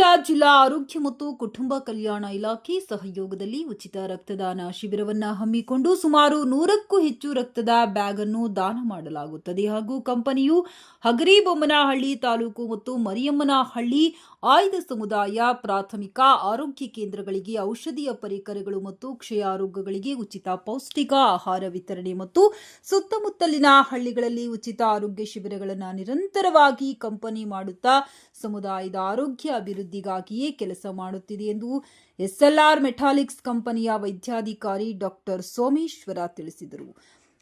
ಜಿಲ್ಲಾ ಆರೋಗ್ಯ ಮತ್ತು ಕುಟುಂಬ ಕಲ್ಯಾಣ ಇಲಾಖೆ ಸಹಯೋಗದಲ್ಲಿ ಉಚಿತ ರಕ್ತದಾನ ಶಿಬಿರವನ್ನು ಹಮ್ಮಿಕೊಂಡು ಸುಮಾರು ನೂರಕ್ಕೂ ಹೆಚ್ಚು ರಕ್ತದ ಬ್ಯಾಗ್ ಅನ್ನು ದಾನ ಮಾಡಲಾಗುತ್ತದೆ. ಹಾಗೂ ಕಂಪನಿಯು ಹಗರಿಬೊಮ್ಮನಹಳ್ಳಿ ತಾಲೂಕು ಮತ್ತು ಮರಿಯಮ್ಮನಹಳ್ಳಿ ಆಯ್ದ ಸಮುದಾಯ ಪ್ರಾಥಮಿಕ ಆರೋಗ್ಯ ಕೇಂದ್ರಗಳಿಗೆ ಔಷಧೀಯ ಪರಿಕರಗಳು ಮತ್ತು ಕ್ಷಯ ರೋಗಗಳಿಗೆ ಉಚಿತ ಪೌಷ್ಟಿಕ ಆಹಾರ ವಿತರಣೆ ಮತ್ತು ಸುತ್ತಮುತ್ತಲಿನ ಹಳ್ಳಿಗಳಲ್ಲಿ ಉಚಿತ ಆರೋಗ್ಯ ಶಿಬಿರಗಳನ್ನು ನಿರಂತರವಾಗಿ ಕಂಪನಿ ಮಾಡುತ್ತಾ ಸಮುದಾಯದ ಆರೋಗ್ಯ ಅಭಿವೃದ್ಧಿಗಾಗಿಯೇ ಕೆಲಸ ಮಾಡುತ್ತಿದೆ ಎಂದು ಎಸ್ಎಲ್ಆರ್ ಮೆಟಾಲಿಕ್ಸ್ ಕಂಪನಿಯ ವೈದ್ಯಾಧಿಕಾರಿ ಡಾಕ್ಟರ್ ಸೋಮೇಶ್ವರ ತಿಳಿಸಿದರು.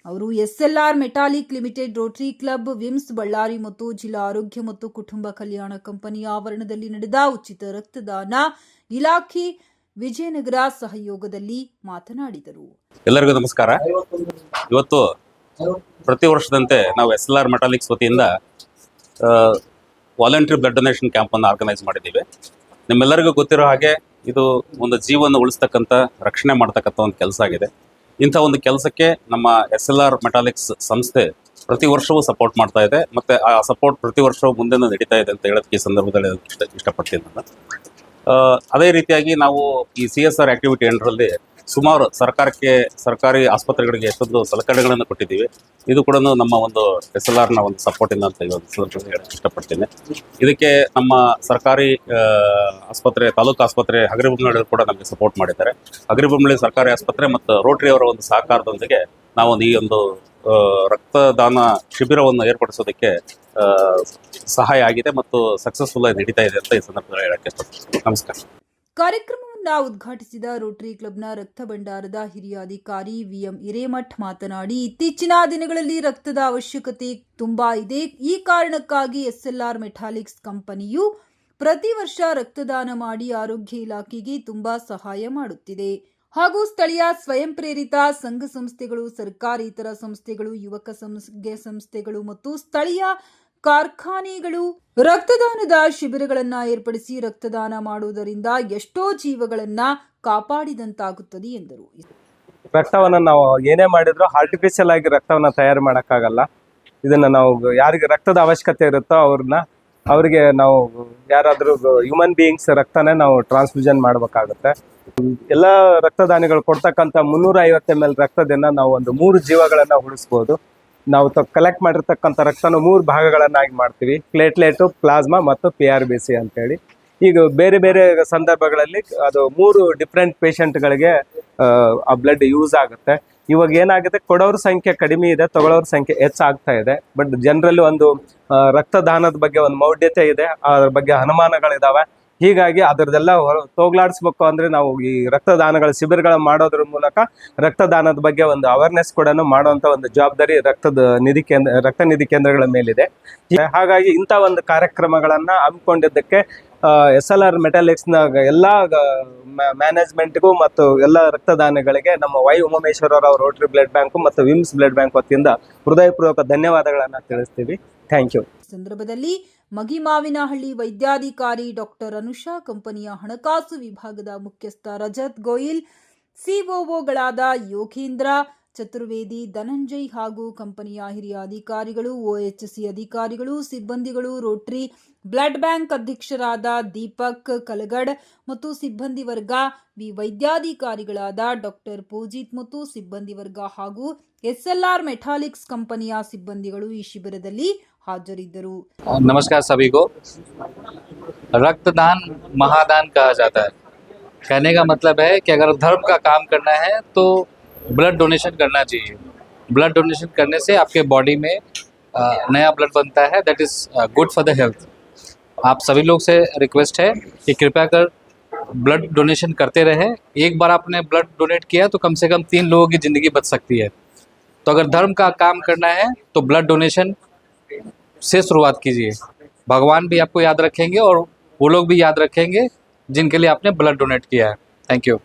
ಅವರು SLR metallic limited rotary club, VIMS Ballari ಮತ್ತು ಜಿಲ್ಲಾ ಆರೋಗ್ಯ ಮತ್ತು ಕುಟುಂಬ ಕಲ್ಯಾಣ ಕಂಪನಿಯ ಆವರಣದಲ್ಲಿ ನಡೆದ ಉಚಿತ ರಕ್ತದಾನ ಇಲಾಖೆ ವಿಜಯನಗರ ಸಹಯೋಗದಲ್ಲಿ ಮಾತನಾಡಿದರು. ಎಲ್ಲರಿಗೂ ನಮಸ್ಕಾರ. ಇವತ್ತು ಪ್ರತಿ ವರ್ಷದಂತೆ ನಾವು ಎಸ್ ಎಲ್ ಆರ್ ಮೆಟಾಲಿಕ್ಸ್ ವತಿಯಿಂದ ವಾಲಂಟ್ರಿ ಬ್ಲಡ್ ಡೊನೇಷನ್ ಕ್ಯಾಂಪನ್ನು ಆರ್ಗನೈಸ್ ಮಾಡಿದ್ದೀವಿ. ನಿಮ್ಮೆಲ್ಲರಿಗೂ ಗೊತ್ತಿರೋ ಹಾಗೆ ಇದು ಒಂದು ಜೀವನ ಉಳಿಸ್ತಕ್ಕಂಥ, ರಕ್ಷಣೆ ಮಾಡ್ತಕ್ಕಂಥ ಒಂದು ಕೆಲಸ ಆಗಿದೆ. ಇಂಥ ಒಂದು ಕೆಲಸಕ್ಕೆ ನಮ್ಮ ಎಸ್ ಎಲ್ ಆರ್ ಮೆಟಾಲಿಕ್ಸ್ ಸಂಸ್ಥೆ ಪ್ರತಿ ವರ್ಷವೂ ಸಪೋರ್ಟ್ ಮಾಡ್ತಾ ಇದೆ. ಮತ್ತು ಆ ಸಪೋರ್ಟ್ ಪ್ರತಿ ವರ್ಷವೂ ಮುಂದೆ ನಡೀತಾ ಇದೆ ಅಂತ ಹೇಳೋದಕ್ಕೆ ಈ ಸಂದರ್ಭದಲ್ಲಿ ಇಷ್ಟ ಇಷ್ಟಪಡ್ತೀನಿ ನಾನು. ಅದೇ ರೀತಿಯಾಗಿ ನಾವು ಈ ಸಿ ಎಸ್ ಆರ್ ಎಂಡರಲ್ಲಿ ಸುಮಾರು ಸರ್ಕಾರಕ್ಕೆ, ಸರ್ಕಾರಿ ಆಸ್ಪತ್ರೆಗಳಿಗೆ ಎಷ್ಟೊಂದು ಸಲಕರಣೆಗಳನ್ನು ಕೊಟ್ಟಿದ್ದೀವಿ. ಇದು ಕೂಡ ನಮ್ಮ ಒಂದು ಎಸ್ ಎಲ್ ಆರ್ನ ಒಂದು ಸಪೋರ್ಟಿಂದ ಅಂತ ಹೇಳಕ್ಕೆ ಇಷ್ಟಪಡ್ತೀನಿ. ಇದಕ್ಕೆ ನಮ್ಮ ಸರ್ಕಾರಿ ಆಸ್ಪತ್ರೆ, ತಾಲೂಕು ಆಸ್ಪತ್ರೆ ಹಗರಿಬೊಮ್ಮನಹಳ್ಳಿ ಕೂಡ ನಮಗೆ ಸಪೋರ್ಟ್ ಮಾಡಿದ್ದಾರೆ. ಹಗರಿಬೊಮ್ಮನಹಳ್ಳಿ ಸರ್ಕಾರಿ ಆಸ್ಪತ್ರೆ ಮತ್ತು ರೋಟರಿ ಅವರ ಒಂದು ಸಹಕಾರದೊಂದಿಗೆ ನಾವೊಂದು ಈ ಒಂದು ರಕ್ತದಾನ ಶಿಬಿರವನ್ನು ಏರ್ಪಡಿಸೋದಕ್ಕೆ ಸಹಾಯ ಆಗಿದೆ ಮತ್ತು ಸಕ್ಸಸ್ಫುಲ್ ಆಗಿ ನಡೀತಾ ಇದೆ ಅಂತ ಈ ಸಂದರ್ಭದಲ್ಲಿ ಹೇಳಕ್ಕೆ ಇಷ್ಟಪಡ್ತೀನಿ. ನಮಸ್ಕಾರ. ಕಾರ್ಯಕ್ರಮವನ್ನು ಉದ್ಘಾಟಿಸಿದ ರೋಟರಿ ಕ್ಲಬ್ನ ರಕ್ತ ಭಂಡಾರದ ಹಿರಿಯ ಅಧಿಕಾರಿ ವಿಎಂ ಹಿರೇಮಠ್ ಮಾತನಾಡಿ, ಇತ್ತೀಚಿನ ದಿನಗಳಲ್ಲಿ ರಕ್ತದ ಅವಶ್ಯಕತೆ ತುಂಬಾ ಇದೆ. ಈ ಕಾರಣಕ್ಕಾಗಿ ಎಸ್ಎಲ್ಆರ್ ಮೆಟಾಲಿಕ್ಸ್ ಕಂಪನಿಯು ಪ್ರತಿ ವರ್ಷ ರಕ್ತದಾನ ಮಾಡಿ ಆರೋಗ್ಯ ಇಲಾಖೆಗೆ ತುಂಬಾ ಸಹಾಯ ಮಾಡುತ್ತಿದೆ. ಹಾಗೂ ಸ್ಥಳೀಯ ಸ್ವಯಂ ಪ್ರೇರಿತ ಸಂಘ ಸಂಸ್ಥೆಗಳು, ಸರ್ಕಾರೇತರ ಸಂಸ್ಥೆಗಳು, ಯುವಕ ಸಂಸ್ಥೆಗಳು ಮತ್ತು ಸ್ಥಳೀಯ ಕಾರ್ಖಾನೆಗಳು ರಕ್ತದಾನದ ಶಿಬಿರಗಳನ್ನ ಏರ್ಪಡಿಸಿ ರಕ್ತದಾನ ಮಾಡುವುದರಿಂದ ಎಷ್ಟೋ ಜೀವಗಳನ್ನ ಕಾಪಾಡಿದಂತಾಗುತ್ತದೆ ಎಂದರು. ರಕ್ತವನ್ನ ನಾವು ಏನೇ ಮಾಡಿದ್ರು ಆರ್ಟಿಫಿಷಿಯಲ್ ಆಗಿ ರಕ್ತವನ್ನ ತಯಾರು ಮಾಡಕ್ಕಾಗಲ್ಲ. ಇದನ್ನ ನಾವು ಯಾರಿಗೆ ರಕ್ತದ ಅವಶ್ಯಕತೆ ಇರುತ್ತೋ ಅವ್ರನ್ನ, ಅವರಿಗೆ ನಾವು ಯಾರಾದ್ರೂ ಹ್ಯೂಮನ್ ಬೀಯಿಂಗ್ಸ್ ರಕ್ತನೇ ನಾವು ಟ್ರಾನ್ಸ್ಫ್ಯೂಷನ್ ಮಾಡಬೇಕಾಗುತ್ತೆ. ಎಲ್ಲ ರಕ್ತದಾನಿಗಳು ಕೊಡ್ತಕ್ಕಂಥ ಮುನ್ನೂರ ಐವತ್ತು ಎಂ ಎಲ್ ರಕ್ತದಿಂದ ನಾವು ಒಂದು ಮೂರು ಜೀವಗಳನ್ನ ಉಳಿಸ್ಬೋದು. ನಾವು ಕಲೆಕ್ಟ್ ಮಾಡಿರ್ತಕ್ಕಂಥ ರಕ್ತನ ಮೂರು ಭಾಗಗಳನ್ನಾಗಿ ಮಾಡ್ತೀವಿ. ಪ್ಲೇಟ್ಲೆಟು ಪ್ಲಾಸ್ಮಾ ಮತ್ತು ಪಿ ಆರ್ ಬಿ ಸಿ ಅಂತೇಳಿ. ಈಗ ಬೇರೆ ಬೇರೆ ಸಂದರ್ಭಗಳಲ್ಲಿ ಅದು ಮೂರು ಡಿಫ್ರೆಂಟ್ ಪೇಷಂಟ್ಗಳಿಗೆ ಆ ಬ್ಲಡ್ ಯೂಸ್ ಆಗುತ್ತೆ. ಇವಾಗ ಏನಾಗುತ್ತೆ ಕೊಡೋರ ಸಂಖ್ಯೆ ಕಡಿಮೆ ಇದೆ ತಗೊಳ್ಳೋರ ಸಂಖ್ಯೆ ಹೆಚ್ಚಾಗ್ತಾ ಇದೆ. ಬಟ್ ಜನರಲ್ಲಿ ಒಂದು ರಕ್ತದಾನದ ಬಗ್ಗೆ ಒಂದು ಮೌಢ್ಯತೆ ಇದೆ, ಅದ್ರ ಬಗ್ಗೆ ಅನುಮಾನಗಳಿದಾವೆ. ಹೀಗಾಗಿ ಅದರದೆಲ್ಲ ತೋಗ್ಲಾಡಿಸ್ಬೇಕು ಅಂದ್ರೆ ನಾವು ಈ ರಕ್ತದಾನಗಳ ಶಿಬಿರಗಳ ಮಾಡೋದ್ರ ಮೂಲಕ ರಕ್ತದಾನದ ಬಗ್ಗೆ ಒಂದು ಅವೇರ್ನೆಸ್ ಕೂಡ ಮಾಡುವಂತ ಒಂದು ಜವಾಬ್ದಾರಿ ರಕ್ತದ ನಿಧಿ ಕೇಂದ್ರ, ರಕ್ತ ನಿಧಿ ಕೇಂದ್ರಗಳ ಮೇಲಿದೆ. ಹಾಗಾಗಿ ಇಂಥ ಒಂದು ಕಾರ್ಯಕ್ರಮಗಳನ್ನ ಹಮ್ಮಿಕೊಂಡಿದ್ದಕ್ಕೆ ಎಸ್ ಎಲ್ ಆರ್ ಮೆಟಾಲಿಕ್ಸ್ನ ಎಲ್ಲ ಮ್ಯಾನೇಜ್ಮೆಂಟ್ಗೂ ಮತ್ತು ಎಲ್ಲ ರಕ್ತದಾನಗಳಿಗೆ ನಮ್ಮ ವೈ ಉಮೇಶ್ವರ ಅವರ ರೋಟರಿ ಬ್ಲಡ್ ಬ್ಯಾಂಕ್ ಮತ್ತು ವಿಮ್ಸ್ ಬ್ಲಡ್ ಬ್ಯಾಂಕ್ ವತಿಯಿಂದ ಹೃದಯಪೂರ್ವಕ ಧನ್ಯವಾದಗಳನ್ನು ತಿಳಿಸ್ತೀವಿ. ಥ್ಯಾಂಕ್ ಯು ಸಂದರ್ಭದಲ್ಲಿ ಮಗಿಮಾವಿನಹಳ್ಳಿ ವೈದ್ಯಾಧಿಕಾರಿ ಡಾಕ್ಟರ್ ಅನುಷಾ ಕಂಪನಿಯ ಹಣಕಾಸು ವಿಭಾಗದ ಮುಖ್ಯಸ್ಥ ರಜತ್ ಗೋಯಿಲ್ ಸಿಒಒಗಳಾದ ಯೋಗೇಂದ್ರ, ಚತುರ್ವೇದಿ ಧನಂಜಯ್ ಹಾಗೂ ಕಂಪನಿಯ ಹಿರಿಯ ಅಧಿಕಾರಿಗಳು ಒಎಚ್ಸಿ ಅಧಿಕಾರಿಗಳು, ಸಿಬ್ಬಂದಿಗಳು ರೋಟರಿ ಬ್ಲಡ್ ಬ್ಯಾಂಕ್ ಅಧ್ಯಕ್ಷರಾದ ದೀಪಕ್ ಕಲಗಡ್ ಮತ್ತು ಸಿಬ್ಬಂದಿ ವರ್ಗ ವಿ ವೈದ್ಯಾಧಿಕಾರಿಗಳಾದ ಡಾಕ್ಟರ್ ಪೂಜಿತ್ ಮತ್ತು ಸಿಬ್ಬಂದಿ ವರ್ಗ ಹಾಗೂ ಎಸ್ಎಲ್ಆರ್ ಮೆಟಾಲಿಕ್ಸ್ ಕಂಪನಿಯ ಸಿಬ್ಬಂದಿಗಳು ಈ ಶಿಬಿರದಲ್ಲಿ ಹಾಜರಿದ್ದರು नमस्कार सभी को रक्तदान महादान कहा जाता है कहने का मतलब है कि अगर धर्म का काम करना है तो ब्लड डोनेशन करना चाहिए ब्लड डोनेशन करने से आपके बॉडी में अ, नया ब्लड बनता है that is good for the health आप सभी लोग से रिक्वेस्ट है कि कृपया कर ब्लड डोनेशन करते रहे एक बार आपने ब्लड डोनेट किया तो कम से कम तीन लोगों की ज़िंदगी बच सकती है तो अगर धर्म का काम करना है तो ब्लड डोनेशन से शुरुआत कीजिए भगवान भी आपको याद रखेंगे और वो लोग भी याद रखेंगे जिनके लिए आपने ब्लड डोनेट किया है थैंक यू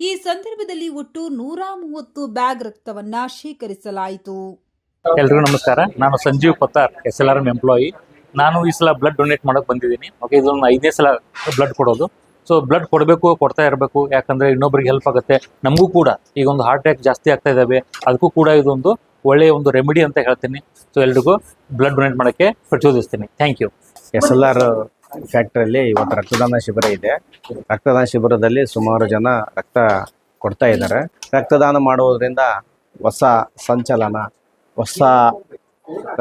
ಈ ಸಂದರ್ಭದಲ್ಲಿ ಒಟ್ಟು ನೂರ ಮೂವತ್ತು ಬ್ಯಾಗ್ ರಕ್ತವನ್ನ ಶೇಖರಿಸಲಾಯಿತು ಎಲ್ರಿಗೂ ನಮಸ್ಕಾರ ನಾನು Sanjeev Pattar S L R M employee ನಾನು ಈ ಸಲ ಬ್ಲಡ್ ಡೊನೇಟ್ ಮಾಡೋಕೆ ಬಂದಿದ್ದೀನಿ. ಓಕೆ ಇದೊಂದು ಐದನೇ ಸಲ ಬ್ಲಡ್ ಕೊಡೋದು. ಸೊ ಬ್ಲಡ್ ಕೊಡಬೇಕು, ಕೊಡ್ತಾ ಇರಬೇಕು. ಯಾಕಂದ್ರೆ ಇನ್ನೊಬ್ರಿಗೆ ಹೆಲ್ಪ್ ಆಗುತ್ತೆ. ನಮಗೂ ಕೂಡ ಈಗ ಒಂದು ಹಾರ್ಟ್ ಅಟ್ಯಾಕ್ ಜಾಸ್ತಿ ಆಗ್ತಾ ಇದ್ದಾವೆ ಅದಕ್ಕೂ ಕೂಡ ಇದೊಂದು ಒಳ್ಳೆಯ ಒಂದು ರೆಮಿಡಿ ಅಂತ ಹೇಳ್ತೀನಿ. ಸೊ ಎಲ್ರಿಗೂ ಬ್ಲಡ್ ಡೊನೇಟ್ ಮಾಡೋಕ್ಕೆ ಪ್ರಚೋದಿಸ್ತೀನಿ. Thank you S L R ಫ್ಯಾಕ್ಟ್ರಿಯಲ್ಲಿ ಇವತ್ತು ರಕ್ತದಾನ ಶಿಬಿರ ಇದೆ. ರಕ್ತದಾನ ಶಿಬಿರದಲ್ಲಿ ಸುಮಾರು ಜನ ರಕ್ತ ಕೊಡ್ತಾ ಇದ್ದಾರೆ. ರಕ್ತದಾನ ಮಾಡುವುದರಿಂದ ಹೊಸ ಸಂಚಲನ, ಹೊಸ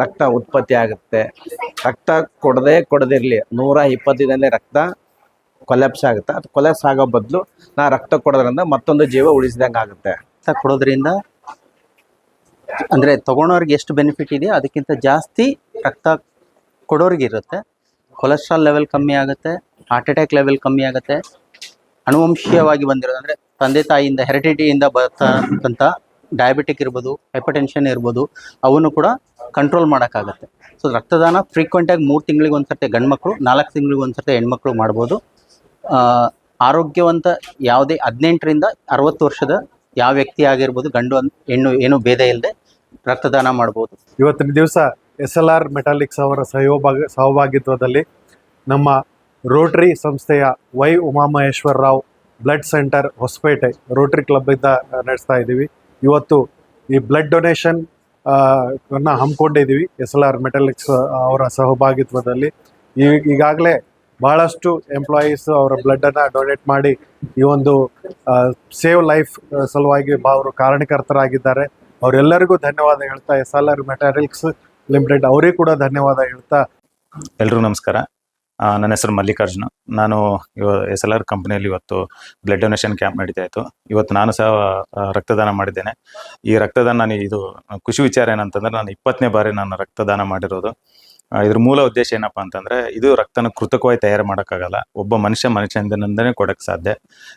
ರಕ್ತ ಉತ್ಪತ್ತಿ ಆಗುತ್ತೆ. ರಕ್ತ ಕೊಡದೆ ಕೊಡದಿರಲಿ. ನೂರ ಇಪ್ಪತ್ತು ರಕ್ತ ಕೊಲೆಪ್ಸ್ ಆಗುತ್ತೆ. ಅದು ಕೊಲೆಪ್ಸ್ ಆಗೋ ಬದಲು ನಾ ರಕ್ತ ಕೊಡೋದ್ರಿಂದ ಮತ್ತೊಂದು ಜೀವ ಉಳಿಸಿದಂಗೆ ಆಗುತ್ತೆ. ರಕ್ತ ಕೊಡೋದ್ರಿಂದ ಅಂದರೆ ತೊಗೊಳೋರಿಗೆ ಎಷ್ಟು ಬೆನಿಫಿಟ್ ಇದೆಯೋ ಅದಕ್ಕಿಂತ ಜಾಸ್ತಿ ರಕ್ತ ಕೊಡೋರಿಗೆ ಇರುತ್ತೆ. ಕೊಲೆಸ್ಟ್ರಾಲ್ ಲೆವೆಲ್ ಕಮ್ಮಿ ಆಗುತ್ತೆ. ಹಾರ್ಟ್ ಅಟ್ಯಾಕ್ ಲೆವೆಲ್ ಕಮ್ಮಿ ಆಗುತ್ತೆ. ಅನುವಂಶೀಯವಾಗಿ ಬಂದಿರೋದು ಅಂದರೆ ತಂದೆ ತಾಯಿಯಿಂದ ಹೆರಿಡಿಟಿಯಿಂದ ಬರ್ತಕ್ಕಂಥ ಡಯಾಬಿಟಿಕ್ ಇರ್ಬೋದು ಹೈಪರ್ಟೆನ್ಷನ್ ಇರ್ಬೋದು ಅವನ್ನು ಕೂಡ ಕಂಟ್ರೋಲ್ ಮಾಡೋಕ್ಕಾಗುತ್ತೆ. ಸೊ ರಕ್ತದಾನ ಫ್ರೀಕ್ವೆಂಟಾಗಿ ಮೂರು ತಿಂಗಳಿಗೆ ಒಂದು ಸರ್ತಿ ಗಂಡು ಮಕ್ಕಳು ನಾಲ್ಕು ತಿಂಗಳಿಗೆ ಒಂದು ಸರ್ತಿ ಹೆಣ್ಮಕ್ಳು ಮಾಡ್ಬೋದು. ಆರೋಗ್ಯವಂತ ಯಾವುದೇ ಹದಿನೆಂಟರಿಂದ ಅರವತ್ತು ವರ್ಷದ ಯಾವ ವ್ಯಕ್ತಿ ಆಗಿರ್ಬೋದು, ಗಂಡು ಹೆಣ್ಣು ಏನು ಭೇದ ಇಲ್ಲದೆ ರಕ್ತದಾನ ಮಾಡ್ಬೋದು. ಇವತ್ತಿನ ದಿವಸ ಎಸ್ ಎಲ್ ಆರ್ ಮೆಟಾಲಿಕ್ಸ್ ಅವರ ಸಹಯೋಗ ಸಹಭಾಗಿತ್ವದಲ್ಲಿ ನಮ್ಮ ರೋಟರಿ ಸಂಸ್ಥೆಯ Y Umamaheshwara Rao blood centre Hosapete rotary ಇಂದ ನಡೆಸ್ತಾ ಇದ್ದೀವಿ. ಇವತ್ತು ಈ ಬ್ಲಡ್ ಡೊನೇಷನ್ ಅನ್ನ ಹಮ್ಮಿಕೊಂಡಿದ್ದೀವಿ. ಎಸ್ ಎಲ್ ಆರ್ ಮೆಟಾಲಿಕ್ಸ್ ಅವರ ಸಹಭಾಗಿತ್ವದಲ್ಲಿ. ಈ, ಈಗಾಗಲೇ ಬಹಳಷ್ಟು ಎಂಪ್ಲಾಯೀಸ್ ಅವರ ಬ್ಲಡ್ಡನ್ನು ಡೊನೇಟ್ ಮಾಡಿ ಈ ಒಂದು ಸೇವ್ ಲೈಫ್ ಸಲುವಾಗಿ ಅವರು ಕಾರಣಕರ್ತರಾಗಿದ್ದಾರೆ. ಅವರೆಲ್ಲರಿಗೂ ಧನ್ಯವಾದ ಹೇಳ್ತಾ S L R metallics limited ಅವರಿಗೂ ಕೂಡ ಧನ್ಯವಾದ ಹೇಳ್ತಾ. ಎಲ್ಲರೂ ನಮಸ್ಕಾರ. ನನ್ನ ಹೆಸರು ಮಲ್ಲಿಕಾರ್ಜುನ. ನಾನು ಇವ ಎಸ್ ಎಲ್ ಆರ್ ಕಂಪ್ನಿಯಲ್ಲಿ ಇವತ್ತು ಬ್ಲಡ್ ಡೊನೇಷನ್ ಕ್ಯಾಂಪ್ ನಡೀತಾ ಇತ್ತು. ಇವತ್ತು ನಾನು ಸಹ ರಕ್ತದಾನ ಮಾಡಿದ್ದೇನೆ. ಈ ರಕ್ತದಾನ ನಾನು ಇದು ಖುಷಿ ವಿಚಾರ ಏನಂತಂದ್ರೆ ನಾನು ಇಪ್ಪತ್ತನೇ ಬಾರಿ ನಾನು ರಕ್ತದಾನ ಮಾಡಿರೋದು. ಇದ್ರ ಮೂಲ ಉದ್ದೇಶ ಏನಪ್ಪ ಅಂತಂದ್ರೆ ಇದು ರಕ್ತನ ಕೃತಕವಾಗಿ ತಯಾರು ಮಾಡೋಕ್ಕಾಗಲ್ಲ. ಒಬ್ಬ ಮನುಷ್ಯ ಮನುಷ್ಯನಿಂದನೇ ಕೊಡಕ್ಕೆ ಸಾಧ್ಯ.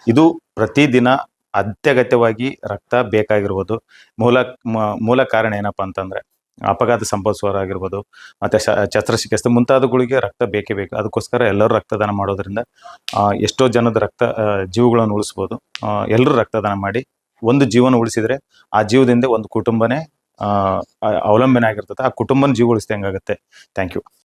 ಇದು ಪ್ರತಿದಿನ ಅತ್ಯಗತ್ಯವಾಗಿ ರಕ್ತ ಬೇಕಾಗಿರ್ಬೋದು. ಮೂಲ ಮೂಲ ಕಾರಣ ಏನಪ್ಪ ಅಂತಂದ್ರೆ ಅಪಘಾತ ಸಂಭವಿಸುವವರಾಗಿರ್ಬೋದು, ಮತ್ತು ಶ, ಶಸ್ತ್ರಚಿಕಿತ್ಸೆ ಮುಂತಾದವುಗಳಿಗೆ ರಕ್ತ ಬೇಕೇ ಬೇಕು. ಅದಕ್ಕೋಸ್ಕರ ಎಲ್ಲರೂ ರಕ್ತದಾನ ಮಾಡೋದ್ರಿಂದ ಎಷ್ಟೋ ಜನದ ರಕ್ತ ಜೀವಗಳನ್ನು ಉಳಿಸ್ಬೋದು. ಎಲ್ಲರೂ ರಕ್ತದಾನ ಮಾಡಿ ಒಂದು ಜೀವನ ಉಳಿಸಿದರೆ ಆ ಜೀವದಿಂದ ಒಂದು ಕುಟುಂಬನೇ ಅವಲಂಬನೆ ಆಗಿರ್ತದೆ ಆ ಕುಟುಂಬನ ಜೀವ ಉಳಿಸ್ದಂಗಾಗುತ್ತೆ. Thank you.